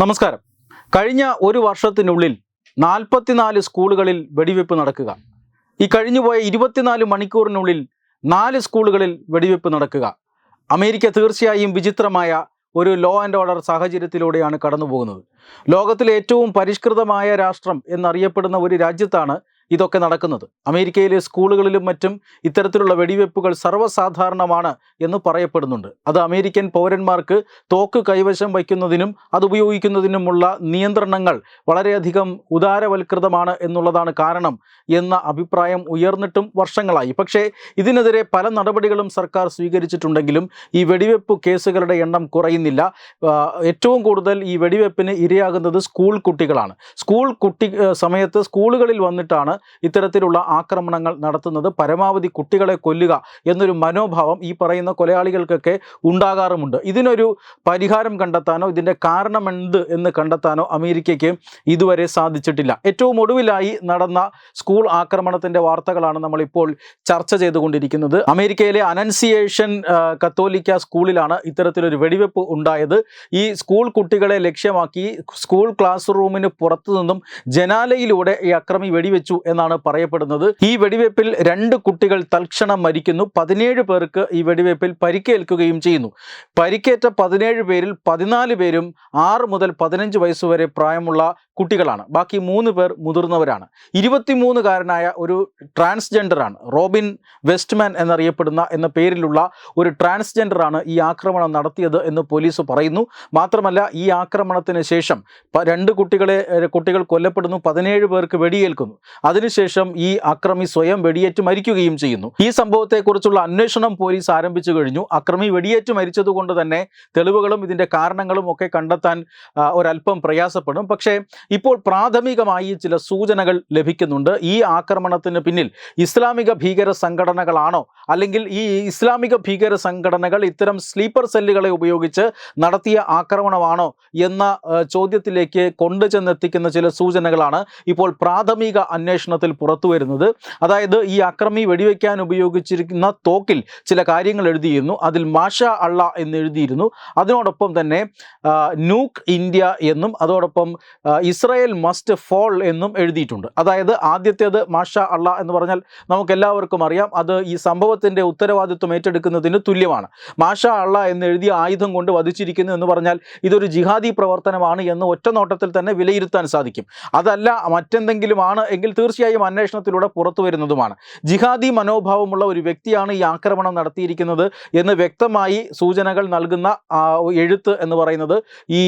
നമസ്കാരം. കഴിഞ്ഞ ഒരു വർഷത്തിനുള്ളിൽ നാൽപ്പത്തിനാല് സ്കൂളുകളിൽ വെടിവെപ്പ് നടക്കുക. ഈ കഴിഞ്ഞുപോയ ഇരുപത്തിനാല് മണിക്കൂറിനുള്ളിൽ നാല് സ്കൂളുകളിൽ വെടിവെപ്പ് നടക്കുക. അമേരിക്ക തീർച്ചയായും വിചിത്രമായ ഒരു ലോ ആൻഡ് ഓർഡർ സാഹചര്യത്തിലൂടെയാണ് കടന്നു പോകുന്നത് ലോകത്തിലെ ഏറ്റവും പരിഷ്കൃതമായ രാഷ്ട്രം എന്നറിയപ്പെടുന്ന ഒരു രാജ്യത്താണ് ഇതൊക്കെ നടക്കുന്നത്. അമേരിക്കയിലെ സ്കൂളുകളിലും മറ്റും ഇത്തരത്തിലുള്ള വെടിവെപ്പുകൾ സർവസാധാരണമാണ് എന്ന് പറയപ്പെടുന്നുണ്ട്. അത് അമേരിക്കൻ പൗരന്മാർക്ക് തോക്ക് കൈവശം വയ്ക്കുന്നതിനും അത് ഉപയോഗിക്കുന്നതിനുമുള്ള നിയന്ത്രണങ്ങൾ വളരെയധികം ഉദാരവൽകൃതമാണ് എന്നുള്ളതാണ് കാരണം എന്ന അഭിപ്രായം ഉയർന്നിട്ടും വർഷങ്ങളായി. പക്ഷേ ഇതിനെതിരെ പല നടപടികളും സർക്കാർ സ്വീകരിച്ചിട്ടുണ്ടെങ്കിലും ഈ വെടിവെപ്പ് കേസുകളുടെ എണ്ണം കുറയുന്നില്ല. ഏറ്റവും കൂടുതൽ ഈ വെടിവെപ്പിന് ഇരയാകുന്നത് സ്കൂൾ കുട്ടികളാണ്. സ്കൂൾ കുട്ടി സമയത്ത് സ്കൂളുകളിൽ വന്നിട്ടാണ് ഇത്തരത്തിലുള്ള ആക്രമണങ്ങൾ നടത്തുന്നത് പരമാവധി കുട്ടികളെ കൊല്ലുക എന്നൊരു മനോഭാവം ഈ പറയുന്ന കൊലയാളികൾക്കൊക്കെ ഉണ്ടാകാറുമുണ്ട്. ഇതിനൊരു പരിഹാരം കണ്ടെത്താനോ ഇതിന്റെ കാരണമെന്ത് എന്ന് കണ്ടെത്താനോ അമേരിക്കയ്ക്ക് ഇതുവരെ സാധിച്ചിട്ടില്ല. ഏറ്റവും ഒടുവിലായി നടന്ന സ്കൂൾ ആക്രമണത്തിന്റെ വാർത്തകളാണ് നമ്മളിപ്പോൾ ചർച്ച ചെയ്തുകൊണ്ടിരിക്കുന്നത്. അമേരിക്കയിലെ അനൻസിയേഷൻ കത്തോലിക്ക സ്കൂളിലാണ് ഇത്തരത്തിലൊരു വെടിവെപ്പ് ഉണ്ടായത്. ഈ സ്കൂൾ കുട്ടികളെ ലക്ഷ്യമാക്കി സ്കൂൾ ക്ലാസ് റൂമിന് പുറത്തു നിന്നും ജനാലയിലൂടെ ഈ അക്രമി വെടിവെച്ചു എന്നാണ് പറയപ്പെടുന്നത്. ഈ വെടിവെപ്പിൽ രണ്ട് കുട്ടികൾ തൽക്ഷണം മരിക്കുന്നു. പതിനേഴ് പേർക്ക് ഈ വെടിവെപ്പിൽ പരിക്കേൽക്കുകയും ചെയ്യുന്നു. പരിക്കേറ്റ പതിനേഴ് പേരിൽ പതിനാല് പേരും ആറ് മുതൽ പതിനഞ്ച് വയസ്സുവരെ പ്രായമുള്ള കുട്ടികളാണ്. ബാക്കി മൂന്ന് പേർ മുതിർന്നവരാണ്. ഇരുപത്തിമൂന്നുകാരനായ ഒരു ട്രാൻസ്ജെൻഡറാണ്. റോബിൻ വെസ്റ്റ്മാൻ എന്നറിയപ്പെടുന്ന എന്ന പേരിലുള്ള ഒരു ട്രാൻസ്ജെൻഡറാണ് ഈ ആക്രമണം നടത്തിയത് എന്ന് പോലീസ് പറയുന്നു. മാത്രമല്ല ഈ ആക്രമണത്തിന് ശേഷം രണ്ട് കുട്ടികളെ കുട്ടികൾ കൊല്ലപ്പെടുന്നു പതിനേഴ് പേർക്ക് വെടിയേൽക്കുന്നു. അതിനുശേഷം ഈ അക്രമി സ്വയം വെടിയേറ്റ് മരിക്കുകയും ചെയ്യുന്നു. ഈ സംഭവത്തെക്കുറിച്ചുള്ള അന്വേഷണം പോലീസ് ആരംഭിച്ചു കഴിഞ്ഞു. അക്രമി വെടിയേറ്റ് മരിച്ചതുകൊണ്ട് തന്നെ തെളിവുകളും ഇതിന്റെ കാരണങ്ങളും ഒക്കെ കണ്ടെത്താൻ ഒരല്പം പ്രയാസപ്പെടും. പക്ഷേ ഇപ്പോൾ പ്രാഥമികമായി ചില സൂചനകൾ ലഭിക്കുന്നുണ്ട്. ഈ ആക്രമണത്തിന് പിന്നിൽ ഇസ്ലാമിക ഭീകര സംഘടനകളാണോ? അല്ലെങ്കിൽ ഈ ഇസ്ലാമിക ഭീകര സംഘടനകൾ ഇത്തരം സ്ലീപ്പർ സെല്ലുകളെ ഉപയോഗിച്ച് നടത്തിയ ആക്രമണമാണോ എന്ന ചോദ്യത്തിലേക്ക് കൊണ്ടുചെന്നെത്തിക്കുന്ന ചില സൂചനകളാണ് ഇപ്പോൾ പ്രാഥമിക അന്വേഷണത്തിൽ പുറത്തു വരുന്നത്. അതായത് ഈ അക്രമി വെടിവെക്കാൻ ഉപയോഗിച്ചിരിക്കുന്ന തോക്കിൽ ചില കാര്യങ്ങൾ എഴുതിയിരുന്നു. അതിൽ മാഷ അള്ള എന്ന് എഴുതിയിരുന്നു. അതിനോടൊപ്പം തന്നെ ന്യൂക് ഇന്ത്യ എന്നും അതോടൊപ്പം ഇസ്രായേൽ മസ്റ്റ് ഫോൾ എന്നും എഴുതിയിട്ടുണ്ട്. അതായത് ആദ്യത്തേത് മാഷ അള്ള എന്ന് പറഞ്ഞാൽ നമുക്ക് എല്ലാവർക്കും അറിയാം. അത് ഈ സംഭവത്തിന്റെ ഉത്തരവാദിത്വം ഏറ്റെടുക്കുന്നതിന് തുല്യമാണ്. മാഷ അള്ള എന്ന് എഴുതിയ ആയുധം കൊണ്ട് വധിച്ചിരിക്കുന്നു എന്ന് പറഞ്ഞാൽ ഇതൊരു ജിഹാദി പ്രവർത്തനമാണ് എന്ന് ഒറ്റ നോട്ടത്തിൽ തന്നെ വിലയിരുത്താൻ സാധിക്കും. അതല്ല മറ്റെന്തെങ്കിലും ആണ് എങ്കിൽ അന്വേഷണത്തിലൂടെ പുറത്തു വരുന്നതുമാണ്. ജിഹാദി മനോഭാവമുള്ള ഒരു വ്യക്തിയാണ് ഈ ആക്രമണം നടത്തിയിരിക്കുന്നത് എന്ന് വ്യക്തമായി സൂചനകൾ നൽകുന്ന എഴുത്ത് എന്ന് പറയുന്നത് ഈ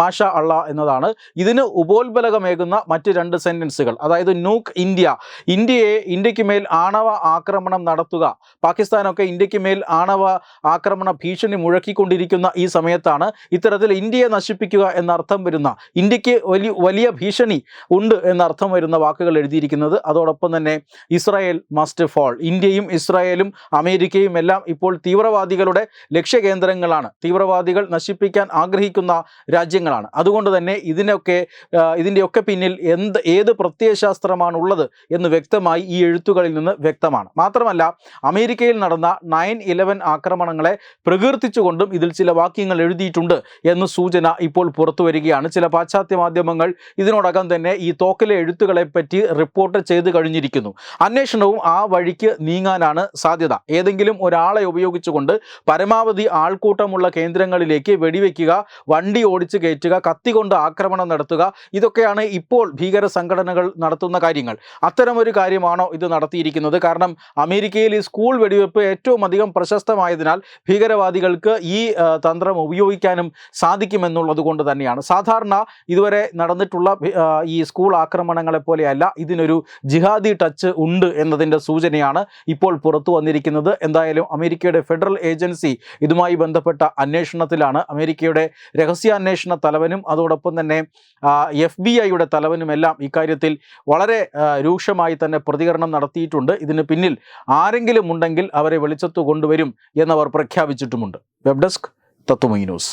മാഷ അള്ള എന്നതാണ്. ഇതിന് ഉപോത്ബലകമേകുന്ന മറ്റ് രണ്ട് സെന്റൻസുകൾ അതായത് നൂക്ക് ഇന്ത്യ. ഇന്ത്യയെ ഇന്ത്യയ്ക്ക് മേൽ ആണവ ആക്രമണം നടത്തുക. പാകിസ്ഥാനൊക്കെ ഇന്ത്യയ്ക്ക് മേൽ ആണവ ആക്രമണ ഭീഷണി മുഴക്കിക്കൊണ്ടിരിക്കുന്ന ഈ സമയത്താണ് ഇത്തരത്തിൽ ഇന്ത്യയെ നശിപ്പിക്കുക എന്നർത്ഥം വരുന്ന ഇന്ത്യയ്ക്ക് വലിയ വലിയ ഭീഷണി ഉണ്ട് എന്നർത്ഥം വരുന്ന വാക്കുകൾ എഴുതിയിരിക്കുന്നത്. അതോടൊപ്പം തന്നെ ഇസ്രായേൽ മസ്റ്റ് ഫോൾ ഇന്ത്യയും ഇസ്രായേലും അമേരിക്കയും എല്ലാം ഇപ്പോൾ തീവ്രവാദികളുടെ ലക്ഷ്യകേന്ദ്രങ്ങളാണ്. തീവ്രവാദികൾ നശിപ്പിക്കാൻ ആഗ്രഹിക്കുന്ന രാജ്യങ്ങളാണ്. അതുകൊണ്ട് തന്നെ ഇതിനൊക്കെ ഇതിന്റെയൊക്കെ പിന്നിൽ എന്ത് ഏത് പ്രത്യയശാസ്ത്രമാണ് ഉള്ളത് എന്ന് വ്യക്തമായി ഈ എഴുത്തുകളിൽ നിന്ന് വ്യക്തമാണ്. മാത്രമല്ല അമേരിക്കയിൽ നടന്ന നയൻ ഇലവൻ ആക്രമണങ്ങളെ പ്രകീർത്തിച്ചുകൊണ്ടും ഇതിൽ ചില വാക്യങ്ങൾ എഴുതിയിട്ടുണ്ട് എന്ന് സൂചന ഇപ്പോൾ പുറത്തു വരികയാണ് ചില പാശ്ചാത്യ മാധ്യമങ്ങൾ ഇതിനോടകം തന്നെ ഈ തോക്കിലെ എഴുത്തുകളെ പറ്റി റിപ്പോർട്ട് ചെയ്ത് കഴിഞ്ഞിരിക്കുന്നു. അന്വേഷണവും ആ വഴിക്ക് നീങ്ങാനാണ് സാധ്യത. ഏതെങ്കിലും ഒരാളെ ഉപയോഗിച്ചുകൊണ്ട് പരമാവധി ആൾക്കൂട്ടമുള്ള കേന്ദ്രങ്ങളിലേക്ക് വെടിവെക്കുക വണ്ടി ഓടിച്ച് കയറ്റുക കത്തികൊണ്ട് ആക്രമണം നടത്തുക ഇതൊക്കെയാണ് ഇപ്പോൾ ഭീകര സംഘടനകൾ നടത്തുന്ന കാര്യങ്ങൾ. അത്തരമൊരു കാര്യമാണോ ഇത് നടത്തിയിരിക്കുന്നത്? കാരണം അമേരിക്കയിൽ ഈ സ്കൂൾ വെടിവെപ്പ് ഏറ്റവും അധികം പ്രശസ്തമായതിനാൽ ഭീകരവാദികൾക്ക് ഈ തന്ത്രം ഉപയോഗിക്കാനും സാധിക്കുമെന്നുള്ളത് കൊണ്ട് തന്നെയാണ്. സാധാരണ ഇതുവരെ നടന്നിട്ടുള്ള ഈ സ്കൂൾ ആക്രമണങ്ങളെ പോലെയല്ല ഇതിനൊരു ജിഹാദി ടച്ച് ഉണ്ട് എന്നതിന്റെ സൂചനയാണ് ഇപ്പോൾ പുറത്തു വന്നിരിക്കുന്നത്. എന്തായാലും അമേരിക്കയുടെ ഫെഡറൽ ഏജൻസി ഇതുമായി ബന്ധപ്പെട്ട അന്വേഷണത്തിലാണ്. അമേരിക്കയുടെ രഹസ്യാന്വേഷണ തലവനും അതോടൊപ്പം തന്നെ എഫ് ബി ഐയുടെ തലവനുമെല്ലാം ഇക്കാര്യത്തിൽ വളരെ രൂക്ഷമായി തന്നെ പ്രതികരണം നടത്തിയിട്ടുണ്ട്. ഇതിന് പിന്നിൽ ആരെങ്കിലും ഉണ്ടെങ്കിൽ അവരെ വെളിച്ചത്തു കൊണ്ടുവരും എന്നവർ പ്രഖ്യാപിച്ചിട്ടുമുണ്ട്. Web desk Tatwamayi news